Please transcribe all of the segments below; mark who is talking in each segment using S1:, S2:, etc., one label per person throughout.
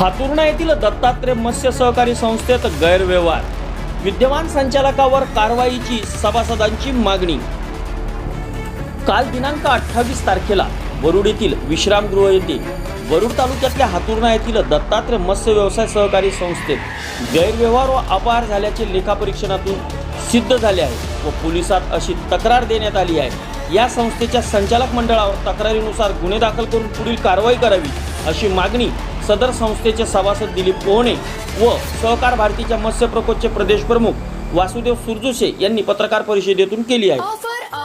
S1: हातुर्णा येथील दत्तात्रय मत्स्य सहकारी संस्थेत गैरव्यवहार. विद्यमान संचालकावर कारवाईची सभासदांची मागणी. काल दिनांक अठ्ठावीस तारखेला वरुड येथील विश्रामगृह येथे वरुड तालुक्यातल्या हातुर्णा येथील दत्तात्रय मत्स्य व्यवसाय सहकारी संस्थेत गैरव्यवहार व अपहार झाल्याचे लेखापरीक्षणातून सिद्ध झाले आहे व पोलिसात अशी तक्रार देण्यात आली आहे. या संस्थेच्या संचालक मंडळावर तक्रारीनुसार गुन्हे दाखल करून पुढील कारवाई करावी. अशी मागणी सदर संस्थेचे सभासद दिलीप पोहणे व सहकार भारतीच्या मत्स्य प्रकोपचे प्रदेश प्रमुख वासुदेव सुरजुसे यांनी पत्रकार परिषदेतून केली आहे.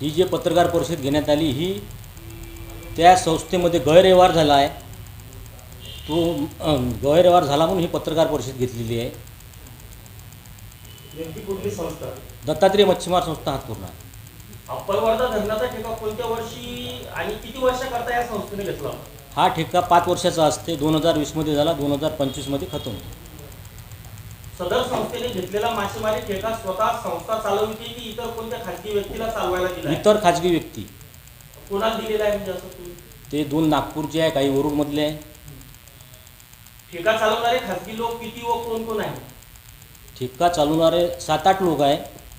S2: ही जी पत्रकार परिषद घेण्यात आली ही त्या संस्थेमध्ये गैरव्यवहार झाला आहे. तो गैरव्यवहार झाला म्हणून ही पत्रकार परिषद घेतलेली आहे. दत्तात्रय मच्छीमार संस्था हातपूर्ण
S1: अप्पर वर्धा धरणाचा ठेका कोणत्या वर्षी आणि किती वर्षाकरता या संस्थेने घेतला?
S2: हा ठेका पाच वर्षाचा असते. दोन हजार वीसमध्ये झाला दोन हजार पंचवीसमध्ये खतम.
S1: सदर संस्थेने घेतलेला मासेमारी ठेका स्वतः संस्था चालवते की इतर कोणत्या खाजगी व्यक्तीला चालवायला दिला आहे?
S2: इतर खाजगी व्यक्ती.
S1: कोणाला दिलेला आहे म्हणजे असं तुम्ही?
S2: ते दोन नागपूरचे आहे काही वरुडमधले आहे.
S1: ठेका चालवणारे खाजगी लोक किती व कोण कोण आहे?
S2: ठेका चालवणारे सात आठ लोक आहे.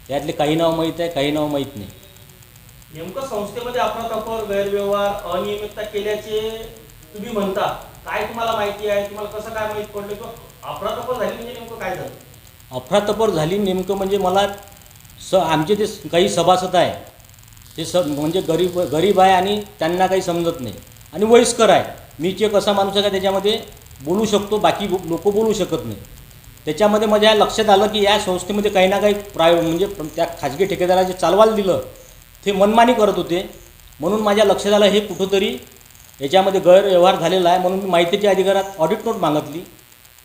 S2: त्यातले काही नाव माहीत आहे काही नाव माहीत नाही.
S1: नेमकं संस्थेमध्ये अफरातफर गैरव्यवहार अनियमितता केल्याचे तुम्ही म्हणता. काय तुम्हाला माहिती आहे? तुम्हाला कसं काय माहीत पडलं? किंवा अफरातफर झाली म्हणजे नेमकं काय झालं?
S2: अफरातफर झाली नेमकं म्हणजे मला स आमचे ते काही सभासद आहे. ते स म्हणजे गरीब गरीब आहे आणि त्यांना काही समजत नाही. आणि वयस्कर आहे. मी जे कसा माणूस आहे का त्याच्यामध्ये बोलू शकतो बाकी लोक बोलू शकत नाही. त्याच्यामध्ये माझ्या लक्षात आलं की या संस्थेमध्ये काही ना काही प्राय म्हणजे त्या खाजगी ठेकेदाराला जे चालवायला दिलं. ते मनमानी करत होते. म्हणून माझ्या लक्षात आलं हे कुठंतरी याच्यामध्ये गैरव्यवहार झालेला आहे म्हणून मी माहितीच्या अधिकारात ऑडिट नोट मागितली.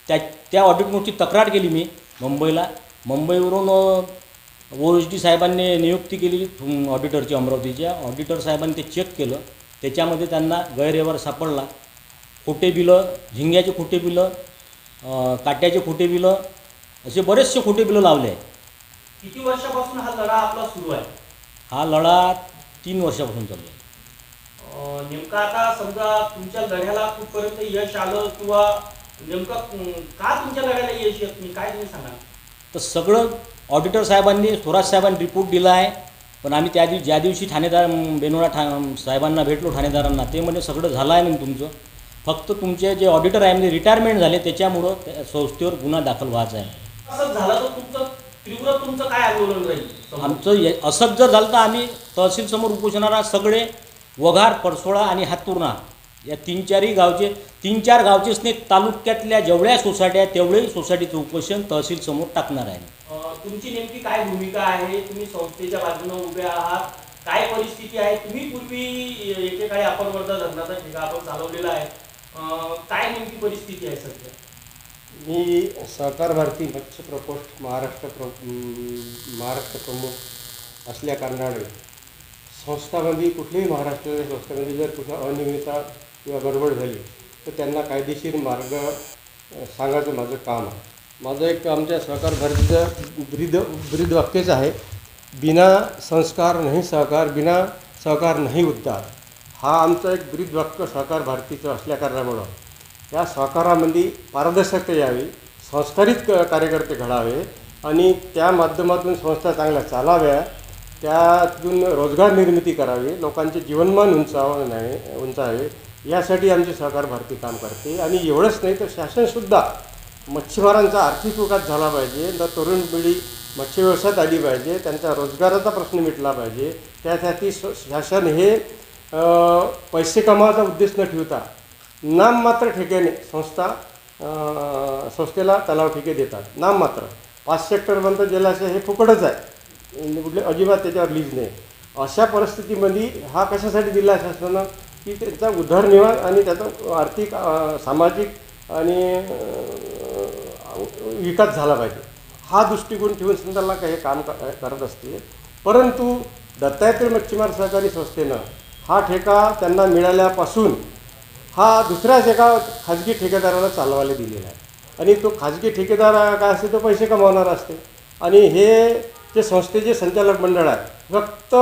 S2: त्या त्या ऑडिट नोटची तक्रार केली मी मुंबईला. मुंबईवरून ओ एस डी साहेबांनी नियुक्ती केली ऑडिटरची अमरावतीच्या. ऑडिटर साहेबांनी ते चेक केलं. त्याच्यामध्ये त्यांना गैरव्यवहार सापडला. खोटे बिलं झिंग्याचे खोटे बिलं काट्याचे खोटे बिलं असे बरेचसे खोटे बिलं लावले आहे
S1: किती वर्षापासून हा लढा आपला सुरू आहे?
S2: हा लढा तीन वर्षापासून चालू आहे.
S1: नेमका आता समजा तुमच्या लढ्याला कुठपर्यंत यश आलं किंवा नेमकं का तुमच्या लढ्याला यश येत नाही? काय तुम्ही सांगा
S2: तर सगळं ऑडिटर साहेबांनी स्वराज साहेबांनी रिपोर्ट दिला आहे. पण आम्ही त्या दिवशी ज्या दिवशी ठाणेदार बेनोडा ठा साहेबांना भेटलो ठाणेदारांना ते म्हणजे सगळं झालं आहे म्हणून तुमचं. फक्त तुमचे जे ऑडिटर आहे म्हणजे रिटायरमेंट झाले त्याच्यामुळं त्या संस्थेवर गुन्हा दाखल व्हायचा आहे.
S1: असं झालं तर तुमचं तीव्र तुमचं काय आंदोलन राहील?
S2: आमचं असंच जर झालं तर आम्ही तहसीलसमोर उपोषणारा सगळे वघार पडसोळा आणि हातुर्णा या तीन चारही गावचे तीन चार गावचेच नाही तालुक्यातल्या जेवढ्या सोसायट्या आहेत तेवढ्याही सोसायटीचं उपोषण तहसीलसमोर टाकणार आहे.
S1: तुमची नेमकी काय भूमिका आहे? तुम्ही संस्थेच्या बाजूने उभे आहात. काय परिस्थिती आहे? तुम्ही पूर्वी एकेकाळी आपण वर्धा धरणाचा ठेका आपण चालवलेला आहे. काय नेमकी परिस्थिती आहे सध्या?
S3: मी सहकार भारती मत्स्य प्रकोष्ठ महाराष्ट्र प्र महाराष्ट्र प्रमुख असल्या कारणाने संस्थामध्ये कुठल्याही महाराष्ट्राच्या संस्थामध्ये जर कुठं अनियमितता किंवा गडबड झाली तर त्यांना कायदेशीर मार्ग सांगायचं माझं काम आहे. माझं एक आमच्या सहकार भारतीचं ब्रीद ब्रीद वाक्यच आहे बिना संस्कार नाही सहकार बिना सहकार नाही उद्धार. हा आमचा एक ब्रीद वाक्य सहकार भारतीचं असल्याकारणामुळं या सहकारामध्ये पारदर्शकता यावी संस्कारित क कार्यकर्ते घडावे आणि त्या माध्यमातून संस्था चांगल्या चालाव्या त्यातून रोजगार निर्मिती करावी लोकांचे जीवनमान उंचावं नाही उंचावे यासाठी आमची सहकार भारती काम करते. आणि एवढंच नाही तर शासनसुद्धा मच्छीमारांचा आर्थिक विकास झाला पाहिजे तर तरुण पिढी मत्स्य व्यवसायात आली पाहिजे त्यांचा रोजगाराचा प्रश्न मिटला पाहिजे. त्यासाठी शासन हे पैसे कमावायचा उद्देश न ठेवता नाममात्र ठेक्याने संस्था संस्थेला तलाव ठेके देतात. नाममात्र पाच सेक्टरपर्यंत जलाशय हे फुकटच आहे. म्हणजे कुठले अजिबात त्याच्यावर लीज नाही. अशा परिस्थितीमध्ये हा कशासाठी दिला शासनानं? की त्यांचा उदरनिर्वाह आणि त्याचा आर्थिक सामाजिक आणि विकास झाला पाहिजे. हा दृष्टिकोन ठेवून संचालक काही काम करत असते परंतु दत्तात्रय मच्छीमार सहकारी संस्थेनं हा ठेका त्यांना मिळाल्यापासून हा दुसऱ्याच एका खाजगी ठेकेदाराला चालवायला दिलेला आहे. आणि तो खाजगी ठेकेदार काय असते तो पैसे कमावणार असते. आणि हे जे संस्थेचे संचालक मंडळ आहे फक्त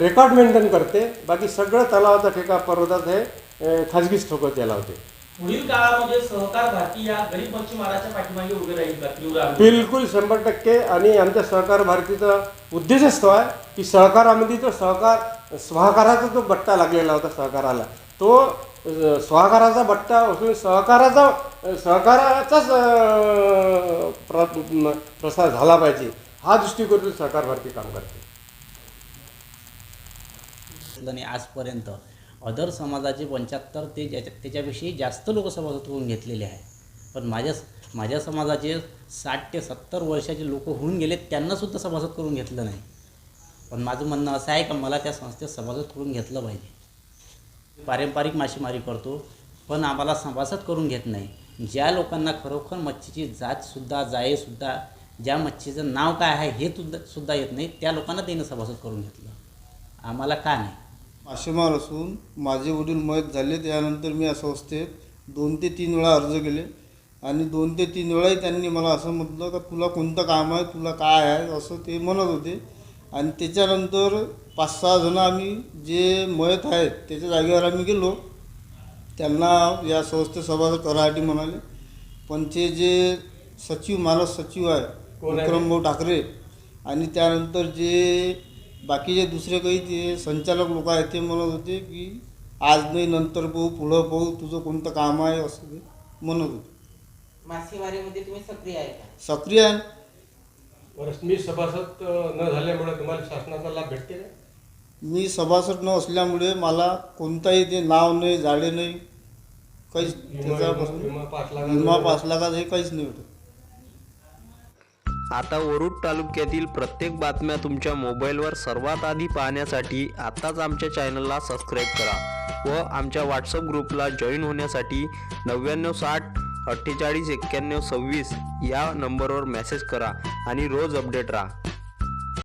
S3: रेकॉर्ड मेंटेन करते बाकी सगळं तलावाचा ठेका परवतात हे खाजगीच ठोकत त्याला होते
S1: पुढील काळामध्ये सहकार भारती या गरीब मच्छीमाराच्या पाठीमागे उभे राहील का? तीव्र आंदोलन?
S3: बिलकुल शंभर टक्के आणि आमच्या सहकार भारतीचा उद्देशच तो आहे की सहकारामध्ये तो सहकार सहकाराचा जो बट्टा लागलेला होता सहकाराला. तो सहकाराचा बट्टा असून सहकाराचा सहकाराचाच प्रसार झाला पाहिजे. हा दृष्टिकोनातून सरकार भारती काम करते.
S4: आणि आजपर्यंत अदर समाजाचे पंच्याहत्तर ते ज्याच्या त्याच्याविषयी जास्त लोक सभासद होऊन घेतलेले आहे पण माझ्या माझ्या समाजाचे साठ ते सत्तर वर्षाचे लोक होऊन गेले त्यांनासुद्धा सभासद करून घेतलं नाही. पण माझं म्हणणं असं आहे का मला त्या संस्थेत सभासद करून घेतलं पाहिजे. पारंपरिक मासेमारी करतो पण आम्हाला सभासद करून घेत नाही. ज्या लोकांना खरोखर मच्छीची जातसुद्धा जायसुद्धा ज्या मच्छीचं नाव काय आहे हे सुद्धा सुद्धा येत नाही. त्या लोकांना त्यानं सभासद करून घेतलं. आम्हाला का नाही?
S5: मासेमार असून माझे वडील मयत झाले. त्यानंतर मी या संस्थेत दोन ते तीन वेळा अर्ज केले. आणि दोन ते तीन वेळाही त्यांनी मला असं म्हटलं का तुला कोणतं काम आहे? तुला काय आहे? असं ते म्हणत होते. आणि त्याच्यानंतर पाच सहा जणं आम्ही जे मयत आहेत त्याच्या जागेवर आम्ही गेलो. त्यांना या संस्थेत सभासद करायसाठी म्हणाले. पण ते जे सचिव मानस सचिव आहे
S3: कोण आहे?
S5: विक्रम भाऊ ठाकरे आणि त्यानंतर जे बाकीचे दुसरे काही ते संचालक लोक आहेत ते म्हणत होते की आज नाही नंतर पाहू पुढं पाहू तुझं कोणतं काम आहे असं ते म्हणत होते.
S6: मासेमारीमध्ये तुम्ही सक्रिय आहे का?
S5: सक्रिय आहे.
S3: मी सभासद न झाल्यामुळे तुम्हाला शासनाचा लाभ भेटते का?
S5: मी सभासद न असल्यामुळे मला कोणताही ते नाव नाही झाडे नाही काहीच त्याच्यापासून
S3: विमा पाच लाख
S5: विमा पाच लाखाचं हे काहीच नाही होतं
S7: आता वरुड तालुक्यातील प्रत्येक बातम्या तुमच्या मोबाईलवर सर्वात आधी पाहण्यासाठी आत्ताच आमच्या चॅनलला सबस्क्राईब करा व आमच्या व्हॉट्सअप ग्रुपला जॉईन होण्यासाठी नव्याण्णव साठ अठ्ठेचाळीस एक्क्याण्णव सव्वीस या नंबरवर मेसेज करा आणि रोज अपडेट राहा.